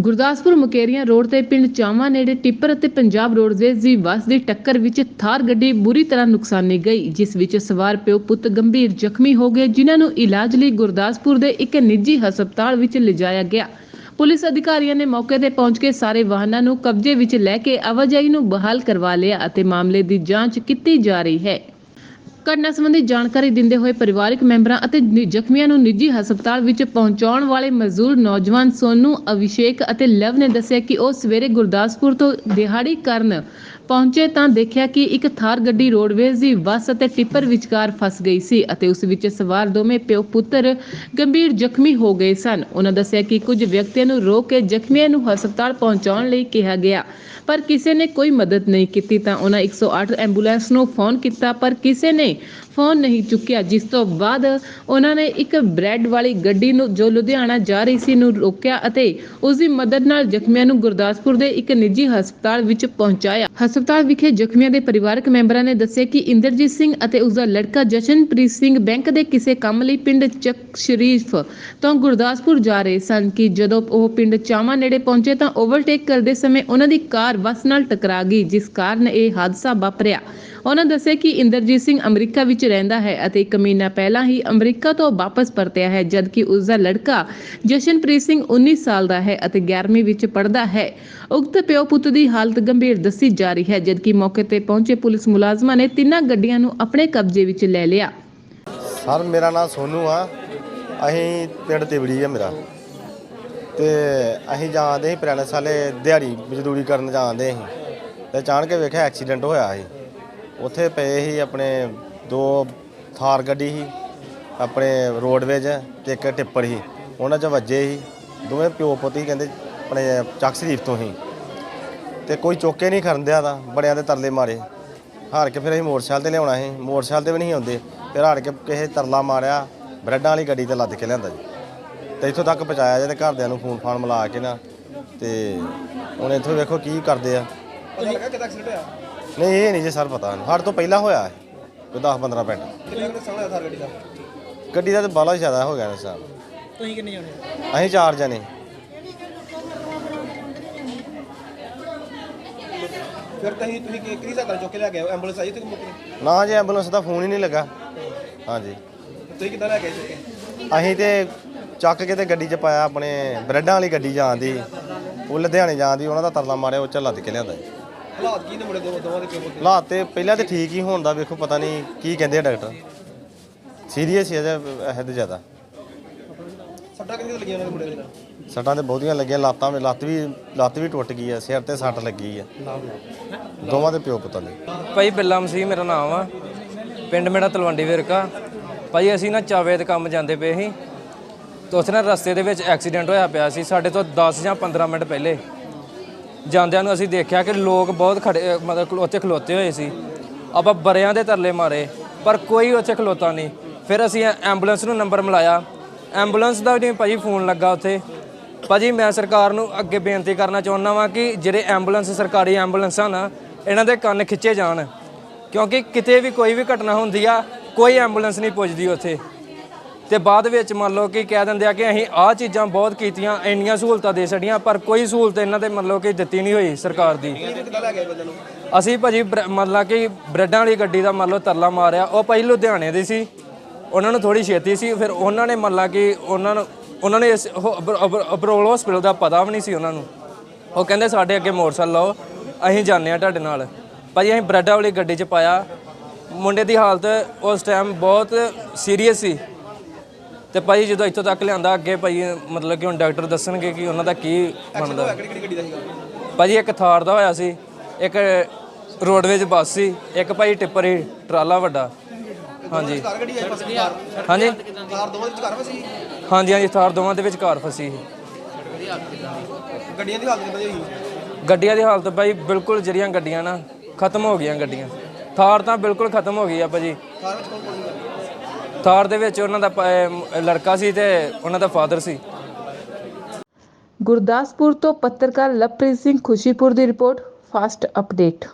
Gurdaspur Mukerian road ਤੇ ਪਿੰਡ ਚਾਵਾ ਨੇੜੇ ਟਿੱਪਰ ਅਤੇ ਪੰਜਾਬ ਰੋਡਵੇਜ਼ ਦੀ ਬੱਸ ਦੀ ਟੱਕਰ ਵਿੱਚ ਥਾਰ ਗੱਡੀ ਬੁਰੀ ਤਰ੍ਹਾਂ ਨੁਕਸਾਨੀ ਗਈ, ਜਿਸ ਵਿੱਚ ਸਵਾਰ ਪਿਓ ਪੁੱਤ ਗੰਭੀਰ ਜ਼ਖਮੀ ਹੋ ਗਏ, ਜਿਨ੍ਹਾਂ ਨੂੰ ਇਲਾਜ ਲਈ ਗੁਰਦਾਸਪੁਰ ਦੇ ਇੱਕ ਨਿੱਜੀ ਹਸਪਤਾਲ ਵਿੱਚ ਲਿਜਾਇਆ ਗਿਆ। ਪੁਲਿਸ ਅਧਿਕਾਰੀਆਂ ਨੇ ਮੌਕੇ ਤੇ ਪਹੁੰਚ ਕੇ ਸਾਰੇ ਵਾਹਨਾਂ ਨੂੰ ਕਬਜ਼ੇ ਵਿੱਚ ਲੈ ਕੇ ਆਵਾਜਾਈ ਨੂੰ ਬਹਾਲ ਕਰਵਾ ਲਿਆ ਅਤੇ ਮਾਮਲੇ ਦੀ ਜਾਂਚ ਕੀਤੀ ਜਾ ਰਹੀ ਹੈ। ਘਟਨਾ ਸੰਬੰਧੀ ਜਾਣਕਾਰੀ ਦਿੰਦੇ ਹੋਏ ਪਰਿਵਾਰਕ ਮੈਂਬਰਾਂ ਅਤੇ ਨਿ- ਜ਼ਖਮੀਆਂ ਨੂੰ ਨਿੱਜੀ ਹਸਪਤਾਲ ਵਿੱਚ ਪਹੁੰਚਾਉਣ ਵਾਲੇ ਮਜ਼ਦੂਰ ਨੌਜਵਾਨ ਸੋਨੂ ਅਭਿਸ਼ੇਕ ਅਤੇ ਲਵ ਨੇ ਦੱਸਿਆ ਕਿ ਉਹ ਸਵੇਰੇ ਗੁਰਦਾਸਪੁਰ ਤੋਂ ਦਿਹਾੜੀ ਕਰਨ ਪਹੁੰਚੇ ਤਾਂ ਦੇਖਿਆ ਕਿ ਇੱਕ ਥਾਰ ਗੱਡੀ ਰੋਡਵੇਜ਼ ਦੀ ਬੱਸ ਅਤੇ ਟਿੱਪਰ ਵਿਚਕਾਰ ਫਸ ਗਈ ਸੀ ਅਤੇ ਉਸ ਵਿੱਚ ਸਵਾਰ ਦੋਵੇਂ ਪਿਓ ਪੁੱਤਰ ਗੰਭੀਰ ਜ਼ਖਮੀ ਹੋ ਗਏ ਸਨ। ਉਹਨਾਂ ਦੱਸਿਆ ਕਿ ਕੁਝ ਵਿਅਕਤੀਆਂ ਨੂੰ ਰੋਕ ਕੇ ਜ਼ਖਮੀਆਂ ਨੂੰ ਹਸਪਤਾਲ ਪਹੁੰਚਾਉਣ ਲਈ ਕਿਹਾ ਗਿਆ, ਪਰ ਕਿਸੇ ਨੇ ਕੋਈ ਮਦਦ ਨਹੀਂ ਕੀਤੀ ਤਾਂ ਉਹਨਾਂ 108 ਐਂਬੂਲੈਂਸ ਨੂੰ ਫੋਨ ਕੀਤਾ, ਪਰ ਕਿਸੇ ਨੇ ਫੋਨ ਨਹੀਂ ਚੁੱਕਿਆ, ਜਿਸ ਤੋਂ ਬਾਅਦ ਉਹਨਾਂ ਨੇ ਇੱਕ ਬ੍ਰੈਡ ਵਾਲੀ ਗੱਡੀ ਨੂੰ ਜੋ ਲੁਧਿਆਣਾ ਜਾ ਰਹੀ ਸੀ ਨੂੰ ਰੋਕਿਆ ਅਤੇ ਉਸ ਦੀ ਮਦਦ ਨਾਲ ਜ਼ਖਮੀਆਂ ਨੂੰ ਗੁਰਦਾਸਪੁਰ ਦੇ ਇੱਕ ਨਿੱਜੀ ਹਸਪਤਾਲ ਵਿੱਚ ਪਹੁੰਚਾਇਆ। ਹਸਪਤਾਲ ਵਿਖੇ ਜ਼ਖਮੀਆਂ ਦੇ ਪਰਿਵਾਰਕ ਮੈਂਬਰਾਂ ਨੇ ਦੱਸਿਆ ਕਿ ਇੰਦਰਜੀਤ ਸਿੰਘ ਅਤੇ ਉਸ ਦਾ ਲੜਕਾ ਜਸ਼ਨਪ੍ਰੀਤ ਸਿੰਘ ਬੈਂਕ ਦੇ ਕਿਸੇ ਕੰਮ ਲਈ ਪਿੰਡ ਚੱਕ ਸ਼ਰੀਫ ਤੋਂ ਗੁਰਦਾਸਪੁਰ ਜਾ ਰਹੇ ਸਨ ਕਿ ਜਦੋਂ ਉਹ ਪਿੰਡ ਚਾਵਾ ਨੇੜੇ ਪਹੁੰਚੇ ਤਾਂ ਓਵਰਟੇਕ ਕਰਦੇ ਸਮੇਂ ਉਹਨਾਂ ਦੀ ਕਾਰ ਬੱਸ ਨਾਲ ਟਕਰਾ ਗਈ, ਜਿਸ ਕਾਰਨ ਇਹ ਹਾਦਸਾ ਵਾਪਰਿਆ। ਉਹਨਾਂ ਦੱਸਿਆ ਕਿ ਇੰਦਰਜੀਤ ਸਿੰਘ ਅਮਰੀਕਾ ਵਿੱਚ ਰਹਿੰਦਾ ਹੈ ਅਤੇ ਇੱਕ ਮਹੀਨਾ ਪਹਿਲਾਂ ਹੀ ਅਮਰੀਕਾ ਤੋਂ ਵਾਪਸ ਪਰਤਿਆ ਹੈ, ਜਦਕਿ ਉਸ ਦਾ ਲੜਕਾ ਜਸ਼ਨਪ੍ਰੀਤ ਸਿੰਘ 19 ਸਾਲ ਦਾ ਹੈ ਅਤੇ 11ਵੀਂ ਵਿੱਚ ਪੜ੍ਹਦਾ ਹੈ। ਉਕਤ ਪਿਓ ਪੁੱਤ ਦੀ ਹਾਲਤ ਗੰਭੀਰ ਦੱਸੀ ਜਾ ਰਹੀ ਹੈ, ਜਦਕਿ ਮੌਕੇ ਤੇ ਪਹੁੰਚੇ ਪੁਲਿਸ ਮੁਲਾਜ਼ਮਾਂ ਨੇ ਤਿੰਨਾਂ ਗੱਡੀਆਂ ਨੂੰ ਆਪਣੇ ਕਬਜ਼ੇ ਵਿੱਚ ਲੈ ਲਿਆ। ਸਰ, ਮੇਰਾ ਨਾਮ ਸੋਨੂ ਆ। ਅਸੀਂ ਪਿੰਡ ਤਿਵੜੀ ਆ ਮੇਰਾ। ਤੇ ਅਸੀਂ ਜਾਂਦੇ ਸੀ ਪੁਰਾਣੇ ਸਾਲੇ ਦਿਹਾੜੀ ਮਜ਼ਦੂਰੀ ਕਰਨ ਜਾਂਦੇ ਸੀ। ਤੇ ਅਚਾਨਕ ਵੇਖਿਆ ਐਕਸੀਡੈਂਟ ਹੋਇਆ ਸੀ। ਉੱਥੇ ਪਏ ਸੀ ਆਪਣੇ ਦੋ ਥਾਰ ਗੱਡੀ ਸੀ, ਆਪਣੇ ਰੋਡਵੇਜ ਤੇ ਇੱਕ ਟਿੱਪਰ ਸੀ। ਉਹਨਾਂ 'ਚ ਵੱਜੇ ਸੀ। ਦੋਵੇਂ ਪਿਓ ਪੁੱਤ ਹੀ ਕਹਿੰਦੇ ਆਪਣੇ ਚੱਕ ਸ਼ਰੀਫ ਤੋਂ ਹੀ ਤੇ ਕੋਈ ਚੋਕੇ ਨਹੀਂ ਖਰਨ ਦਿਆ ਦਾ ਬੜਿਆਂ ਦੇ ਤਰਲੇ ਮਾਰੇ। ਹਾਰ ਕੇ ਫਿਰ ਅਸੀਂ ਮੋਟਰਸਾਈਕਲ ਤੇ ਲਿਆਉਣਾ ਸੀ। ਮੋਟਰਸਾਈਕਲ ਤੇ ਵੀ ਨਹੀਂ ਆਉਂਦੇ। ਫਿਰ ਹਾਰ ਕੇ ਕਿਸੇ ਤਰਲਾ ਮਾਰਿਆ ਬ੍ਰੈਡਾਂ ਵਾਲੀ ਗੱਡੀ ਤੇ ਲੱਦ ਕੇ ਲਿਆਂਦਾ ਜੀ। ਤੇ ਇੱਥੋਂ ਤੱਕ ਪਹੁੰਚਾਇਆ ਜੇ ਤੇ ਘਰਦਿਆਂ ਨੂੰ ਫੋਨ ਫਾਨ ਮਿਲਾ ਕੇ ਨਾ ਤੇ ਹੁਣ ਇੱਥੋਂ ਵੇਖੋ ਕੀ ਕਰਦੇ ਆ। ਪਤਾ ਲੱਗਾ ਕਿਦਾਂ ਐਕਸੀਡੈਂਟ ਹੋਇਆ? ਨਹੀਂ ਇਹ ਨਹੀਂ ਜੀ ਸਰ ਪਤਾ। ਸਾਡੇ ਤੋਂ ਪਹਿਲਾਂ ਹੋਇਆ ਹੈ ਕੋਈ 10 15 ਮਿੰਟ। ਕਿੰਨੇ ਕੁ ਨੁਕਸਾਨ ਹੋਇਆ ਥਾਰ ਗੱਡੀ ਦਾ? ਗੱਡੀ ਦਾ ਤਾਂ ਬਾਲਾ ਜ਼ਿਆਦਾ ਹੋ ਗਿਆ ਨਾ ਸਰ। ਤੁਸੀਂ ਕਿੰਨੇ ਜਾਣੇ? ਅਸੀਂ ਚਾਰ ਜਣੇ। ਫਿਰ ਤੁਸੀਂ ਤੁਸੀਂ ਕਿ- ਕਿਹਦੀ ਸਾਈਕਲ ਚੁੱਕ ਕੇ ਲੈ ਆਏ ਐਂਬੂਲੈਂਸ ਆਈ ਤੇ ਮੌਕੇ? ਨਾ ਜੀ ਐਂਬੂਲੈਂਸ ਦਾ ਫੋਨ ਹੀ ਨਹੀਂ ਲੱਗਾ। ਹਾਂਜੀ। ਤੁਸੀਂ ਕਿੱਦਾਂ ਲੈ ਆਏ ਚੁੱਕ? ਅਸੀਂ ਤੇ ਚੱਕ ਕੇ ਤੇ ਗੱਡੀ 'ਚ ਪਾਇਆ ਆਪਣੇ ਬ੍ਰੈਡਾਂ ਵਾਲੀ ਗੱਡੀ ਜਾਂਦੀ ਉਹ ਲੁਧਿਆਣੇ ਜਾਂਦੀ ਉਹਨਾਂ ਦਾ ਤਰਲਾ ਮਾਰਿਆ ਉਹ ਚ ਲੱਦ ਕੇ ਲਿਆਂਦਾ ਜੀ। ਹਾਲਾਤ ਕੀ ਨੇ ਮੁੰਡੇ ਦੋ ਦੋਵਾਂ ਦੇ ਪਿਓ ਦੇ? ਹਾਲਾਤ ਤੇ ਪਹਿਲਾਂ ਤੇ ਠੀਕ ਹੀ ਹੋਣ ਦਾ ਵੇਖੋ ਪਤਾ ਨਹੀਂ ਕੀ ਕਹਿੰਦੇ ਆ ਡਾਕਟਰ। ਸੀਰੀਅਸ ਹੀ ਹੈ ਜ਼ਿਆਦਾ। ਸੱਟਾਂ ਕਿੰਨੀਆਂ ਲੱਗੀਆਂ ਉਹਨਾਂ ਦੇ ਮੁੰਡੇ ਦੇ ਸੱਟਾਂ ਤੇ ਬਹੁਤੀਆਂ ਲੱਗੀਆਂ ਲੱਤਾਂ ਵੀ ਲੱਤ ਵੀ ਲੱਤ ਵੀ ਟੁੱਟ ਗਈ ਹੈ ਸਿਰ ਤੇ ਸੱਟ ਲੱਗੀ ਹੈ। ਦੋਵਾਂ ਦੇ ਪਿਓ ਪੁੱਤਾਂ ਦੇ ਭਾਈ ਬਿੱਲਾ ਮਸੀਹ ਮੇਰਾ ਨਾਮ ਆ। ਪਿੰਡ ਮੇਰਾ ਤਲਵੰਡੀ ਵਿਰਕਾ। ਭਾਈ ਅਸੀਂ ਨਾ ਚਾਵੇ ਤੇ ਕੰਮ ਜਾਂਦੇ ਪਏ ਸੀ। ਤੇ ਉੱਥੇ ਨਾ ਰਸਤੇ ਦੇ ਵਿੱਚ ਐਕਸੀਡੈਂਟ ਹੋਇਆ ਪਿਆ ਸੀ। ਸਾਡੇ ਤੋਂ 10 ਜਾਂ 15 ਮਿੰਟ ਪਹਿਲੇ ਜਾਂਦਿਆਂ ਨੂੰ ਅਸੀਂ ਦੇਖਿਆ ਕਿ ਲੋਕ ਬਹੁਤ ਖੜੇ ਮਤਲਬ ਉੱਥੇ ਖਲੋਤੇ ਹੋਏ ਸੀ। ਆਪਾਂ ਬਰਿਆਂ ਦੇ ਤਰਲੇ ਮਾਰੇ ਪਰ ਕੋਈ ਉੱਥੇ ਖਲੋਤਾ ਨਹੀਂ। ਫਿਰ ਅਸੀਂ ਐਂਬੂਲੈਂਸ ਨੂੰ ਨੰਬਰ ਮਿਲਾਇਆ। ਐਂਬੂਲੈਂਸ ਦਾ ਵੀ ਨਹੀਂ ਭਾਜੀ ਫੋਨ ਲੱਗਾ ਉੱਥੇ। ਭਾਜੀ ਮੈਂ ਸਰਕਾਰ ਨੂੰ ਅੱਗੇ ਬੇਨਤੀ ਕਰਨਾ ਚਾਹੁੰਦਾ ਵਾਂ ਕਿ ਜਿਹੜੇ ਐਂਬੂਲੈਂਸ ਸਰਕਾਰੀ ਐਂਬੂਲੈਂਸਾਂ ਨਾ, ਇਹਨਾਂ ਦੇ ਕੰਨ ਖਿੱਚੇ ਜਾਣ। ਕਿਉਂਕਿ ਕਿਤੇ ਵੀ ਕੋਈ ਵੀ ਘਟਨਾ ਹੁੰਦੀ ਆ, ਕੋਈ ਐਂਬੂਲੈਂਸ ਨਹੀਂ ਪੁੱਜਦੀ ਉੱਥੇ। ਤੇ ਬਾਅਦ ਵਿੱਚ ਮੰਨ ਲਓ ਕਿ ਕਹਿ ਦਿੰਦੇ ਆ ਕਿ ਅਸੀਂ ਆਹ ਚੀਜ਼ਾਂ ਬਹੁਤ ਕੀਤੀਆਂ, ਇੰਨੀਆਂ ਸਹੂਲਤਾਂ ਦੇ ਛੜੀਆਂ ਪਰ ਕੋਈ ਸਹੂਲਤ ਇਹਨਾਂ ਦੇ ਮੰਨ ਲਓ ਕਿ ਦਿੱਤੀ ਨਹੀਂ ਹੋਈ ਸਰਕਾਰ ਦੀ। ਤੁਸੀਂ ਕਿੱਦਾਂ ਲੈ ਅਸੀਂ ਭਾਜੀ ਬ੍ਰ- ਮੰਨ ਲਾ ਕਿ ਬ੍ਰੈਡਾਂ ਵਾਲੀ ਗੱਡੀ ਦਾ ਮੰਨ ਲਓ ਤਰਲਾ ਮਾਰਿਆ, ਉਹ ਭਾਈ ਲੁਧਿਆਣੇ ਦੀ ਸੀ। ਉਹਨਾਂ ਨੂੰ ਥੋੜੀ ਛੇਤੀ ਸੀ ਫਿਰ ਉਹਨਾਂ ਨੇ ਮੰਨ ਲਾ ਕਿ ਉਹਨਾਂ ਨੂੰ ਉਹਨਾਂ ਨੇ ਇਸ ਅਬਰੋਲ ਹਸਪੀਟਲ ਦਾ ਪਤਾ ਵੀ ਨਹੀਂ ਸੀ ਉਹਨਾਂ ਨੂੰ। ਉਹ ਕਹਿੰਦੇ ਸਾਡੇ ਅੱਗੇ ਮੋਟਰਸਾਈਕਲ ਲਾਓ ਅਸੀਂ ਜਾਂਦੇ ਆ ਤੁਹਾਡੇ ਨਾਲ। ਭਾਜੀ ਅਸੀਂ ਬ੍ਰੈਡਾਂ ਵਾਲੀ ਗੱਡੀ 'ਚ ਪਾਇਆ। ਮੁੰਡੇ ਦੀ ਹਾਲਤ ਉਸ ਟਾਈਮ ਬਹੁਤ ਸੀਰੀਅਸ ਸੀ। ਤੇ ਭਾਈ ਜਦੋਂ ਇੱਥੋਂ ਤੱਕ ਲਿਆਂਦਾ ਅੱਗੇ ਭਾਈ ਮਤਲਬ ਕਿ ਹੁਣ ਡਾਕਟਰ ਦੱਸਣਗੇ ਕਿ ਉਹਨਾਂ ਦਾ ਕੀ ਬਣਦਾ। ਭਾਜੀ ਇੱਕ ਥਾਰ ਦਾ ਹੋਇਆ ਸੀ ਇੱਕ ਰੋਡਵੇਜ ਬੱਸ ਸੀ ਇੱਕ ਭਾਈ ਟਿੱਪਰ ਹੀ ਟਰਾਲਾ ਵੱਡਾ। ਹਾਂਜੀ। ਕਾਰ ਗੱਡੀ ਆਈ ਪਾਸੇ ਕਾਰ ਹਾਂਜੀ। ਕਾਰ ਦੋਵਾਂ ਦੇ ਵਿਚਕਾਰ ਵਸੀ ਹਾਂਜੀ ਹਾਂਜੀ ਥਾਰ ਦੋਵਾਂ ਦੇ ਵਿੱਚ ਕਾਰ ਫਸੀ ਸੀ। ਗੱਡੀਆਂ ਦੀ ਹਾਲਤ ਕਿੱਦਾਂ ਹੋਈ? ਗੱਡੀਆਂ ਦੀ ਹਾਲਤ ਭਾਈ ਬਿਲਕੁਲ ਜਿਹੜੀਆਂ ਗੱਡੀਆਂ ਨਾ ਖਤਮ ਹੋ ਗਈਆਂ ਗੱਡੀਆਂ। ਥਾਰ ਤਾਂ ਬਿਲਕੁਲ ਖਤਮ ਹੋ ਗਈ ਆ ਭਾਜੀ। ਕਾਰ ਵਿੱਚ ਕੌਣ ਕੌਣ ਸੀ? ਥਾਰ ਦੇ ਵਿੱਚ ਉਹਨਾਂ ਦਾ ਲੜਕਾ ਸੀ ਤੇ ਉਹਨਾਂ ਦਾ ਫਾਦਰ ਸੀ। ਗੁਰਦਾਸਪੁਰ ਤੋਂ ਪੱਤਰਕਾਰ ਲਵਪ੍ਰੀਤ ਸਿੰਘ ਖੁਸ਼ੀਪੁਰ ਦੀ ਰਿਪੋਰਟ ਫਾਸਟ ਅਪਡੇਟ।